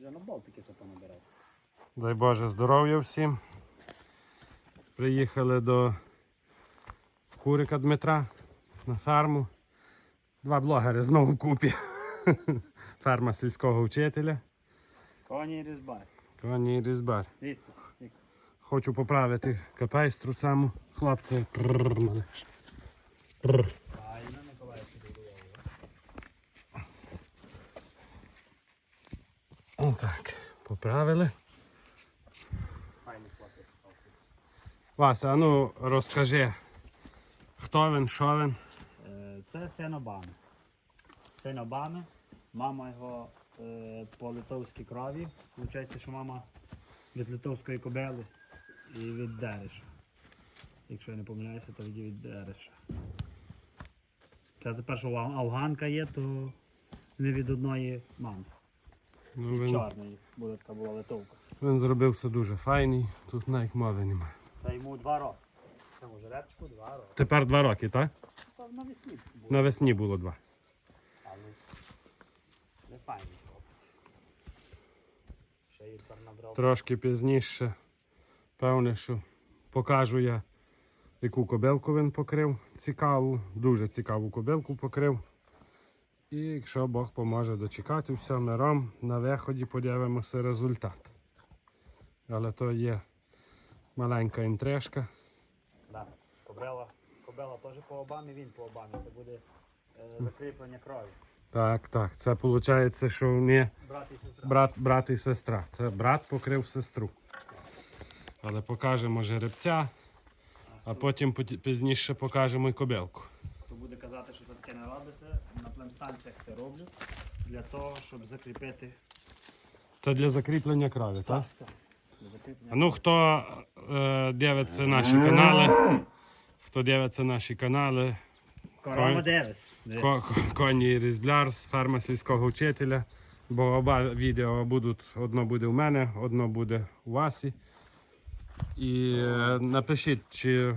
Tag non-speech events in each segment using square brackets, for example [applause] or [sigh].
Вже на Балтики це. Дай Боже здоров'я всім. Приїхали до Курика Дмитра на ферму. Два блогери знову купі. [laughs] Ферма сільського вчителя. Коні і різбар. Коні і різбар. Дивіться. Хочу поправити капейстру саму. Хлопці. Прррр. Поправили. Файний хлопець став. Вася, а ну розкажи, хто він, що він. Е, Це син Обами. Син Обами. Мама його е, по литовській крові. Виходить, що мама від литовської кобели і від Дереша. Якщо я не помиляюся, то від, від Дереша. Це тепер, що афганка є, то не від одної мами. Ну, він, Чорної буде така була литовка. він зробив все дуже файний, тут навіть мови немає. Та йому два роки. Цьому жеребчику два роки. Тепер два роки, так? Та навесні було. Навесні було два. Але не файний хлопець. Ще тепер набрав. Трошки пізніше, певне, що покажу я, яку кобилку він покрив. Цікаву, дуже цікаву кобилку покрив. І якщо Бог поможе дочекати все миром, на виході подивимося результат. Але то є маленька інтрижка. Да. Кобела, кобела теж по обамі, він по обамі. Це буде е, закріплення крові. Так, так. Це виходить, що вони Брат і сестра. брат, брат і сестра. Це брат покрив сестру. Але покажемо жеребця, а потім пізніше покажемо і кобилку. Буде казати, що це таке не робиться, на племстанціях це роблю. Для того, щоб закріпити. Це для закріплення крові, так? Так, для закріплення. Ну хто е, дивиться наші канали, хто дивиться наші канали, Корова Кой- Девис. Ко- ко- Коні Різбляр з ферми сільського вчителя. Бо оба відео будуть, одно буде у мене, одно буде у Васі. І е, напишіть, чи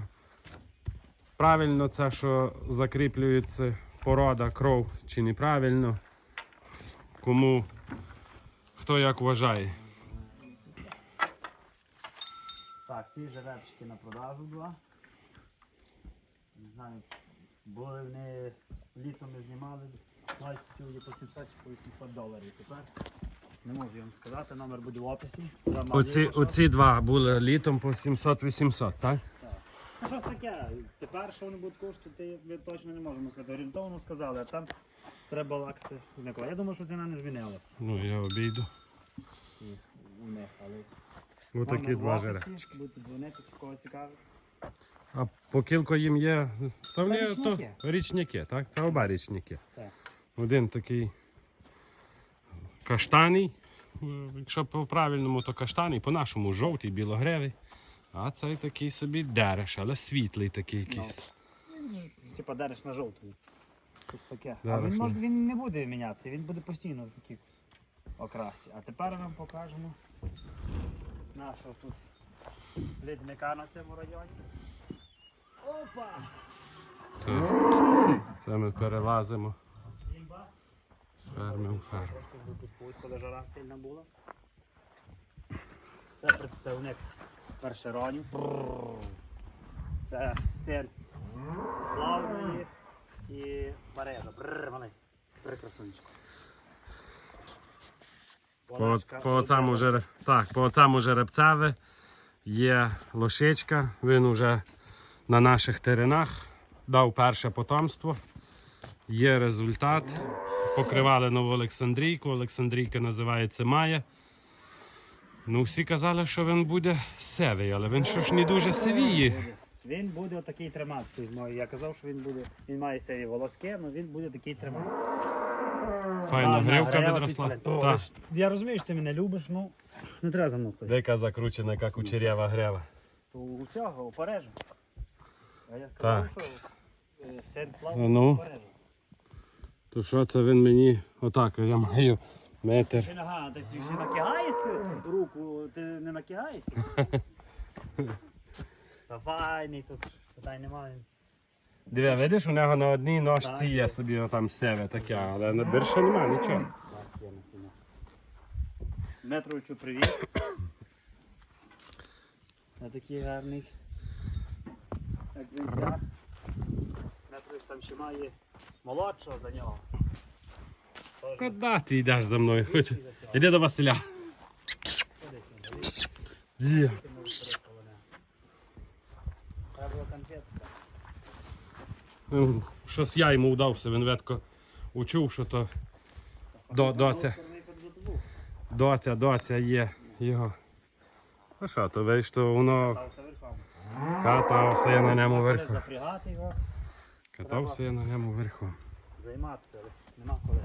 правильно це, що закріплюється порода, кров, чи неправильно. Кому хто як вважає. Так, ці жеребчики на продажу два. Не знаю, були вони літом не знімали, навіть хотіли по 700 чи по 800 доларів. Тепер не можу вам сказати, номер буде в описі. Оці, оці два були літом по 700-800, так? Так. Ну, щось таке. Тепер що вони будуть коштувати, ми точно не можемо сказати. Орієнтовно сказали, а там треба лакати з Я думаю, що ціна не змінилась Ну, я обійду. і у них, але номер в два описі, жеребчики. Будете дзвонити, кого цікавить. А по кілько їм є. Це вони то, річники. річники, так? Це оба річники. Так. Один такий каштаний. е, Якщо по-правильному, то каштаний, по-нашому жовтий, білогревий. А цей такий собі дереш, але світлий такий якийсь. Типа дариш на жовту. Щось таке. А він, на- може, він не буде мінятися, він буде постійно в такій окрасі. А тепер нам покажемо нашого тут лідника на цьому районі. Опа! Так. Це ми перелазимо Імба. з ферми у ферму. Тут тут путь, коли жара сильна була. Це представник першеронів. Це син славної і Барежа. Бррр, малий. По, по, цьому жереб... так, по цьому жеребцеві є лошичка. Він уже на наших теренах дав перше потомство. Є результат. Покривали нову Олександрійку. Олександрійка називається Майя. Ну, всі казали, що він буде севий, але він що ж не дуже сивіє. Він буде отакий триматися. Ну, Я казав, що він буде, він має сірі волоски, але він буде такий триматися. Файна гривка. Так. Я розумію, що ти мене любиш, ну не треба за мною ходити. Дика закручена, як кучерява грива. То У цього, у Парижа. А я Так. сказав, що е, син слава ну? у Парижа. То що це він мені отак, я маю метр. Ти нога, ти ще накигаєшся руку, ти не накигаєшся? [laughs] Та файний тут, питань немає. Диви, видиш, у нього на одній ножці є собі там севе таке, але на більше немає нічого. Дмитровичу привіт. На такий гарний екземпляр. Дмитрович там ще має молодшого за нього. Тож, Куди ти йдеш за мною? Хоч... Іди до Василя. Є. Ну, Щось я йому вдався, він ветко учув, що то До- доця. доця, доця є його. Ну що, то вийш, то воно катався я на ньому верху. Катався я на ньому верху. займатися, нема коли.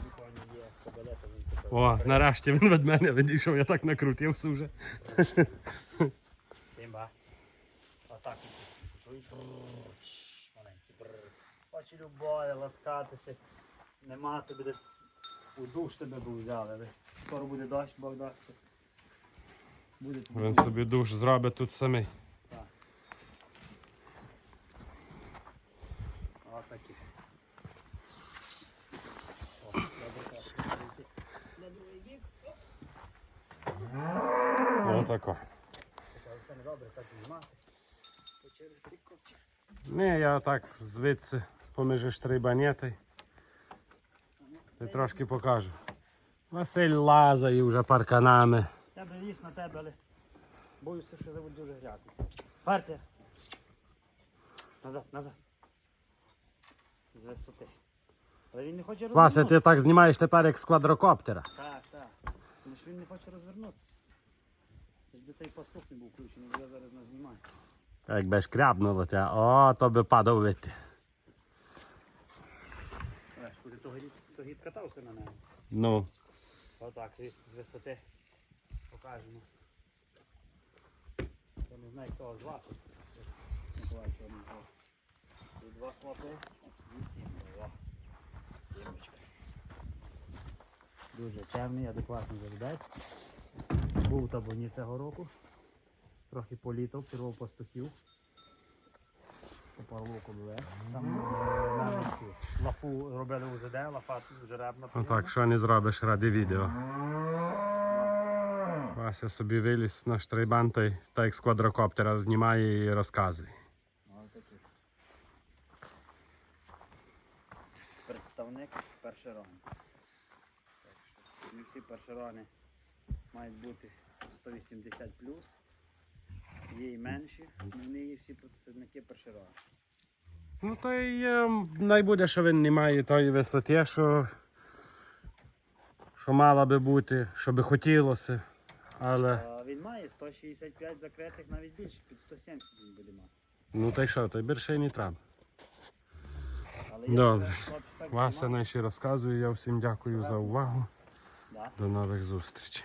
Прикольно є, кобилета, він тепер О, нарешті він від мене відійшов, я так накрутився вже. Сімба. Отак. Маленький. бррр. Очі любові, ласкатися. Нема тобі десь у душ тебе б взяли. Скоро буде дощ, Бог дасть. Буде тобі Він собі душ зробить тут самий. Отакі. О, добре, так. На другий бік. Отако. Але Це не добре, так знімати. То через ці копчики. Не, я так звідси поміж штрибанети. Ти трошки покажу. Василь лазає вже парканами. Я би ліз на тебе, але боюся, що це буде дуже грязно. Партія. Назад, назад. З висоти. Але він не хоче Вася, ти так знімаєш тепер як з квадрокоптера. Так, так. Але ж він не хоче розвернутися. Якби цей пастух не був включений, бо я зараз нас знімаю. Якби ж крябнуло те, о, то би падав вити. Е, куди то гід, то гід катався на неї. Ну, Отак, з висоти покажемо. Я не знаю, хто з вас. Миколай, що не знав. Ці два хлопи. Вісім. Сімочка. Дуже чемний, адекватний жеребець. Був в табуні цього року. Трохи політав, пірвав пастухів. Попав луку Там е, лафу робили УЗД, лафа жеребна. отак, що не зробиш ради відео. Вася собі виліз на штрейбан та й так як з квадрокоптера знімає і розказує. Представник першерони. Так що всі першерони мають бути 180 Є і менші, але вони є всі представники першерони. Ну то й е, найбуде, що він не має тої висоти, що, що мала би бути, що би хотілося. Але А він має 165 закритих, навіть більше, під 170 він буде мати. ну та й що, то й більше не треба. Добре. Вася наші розказує. Я всім дякую за увагу. До нових зустрічей.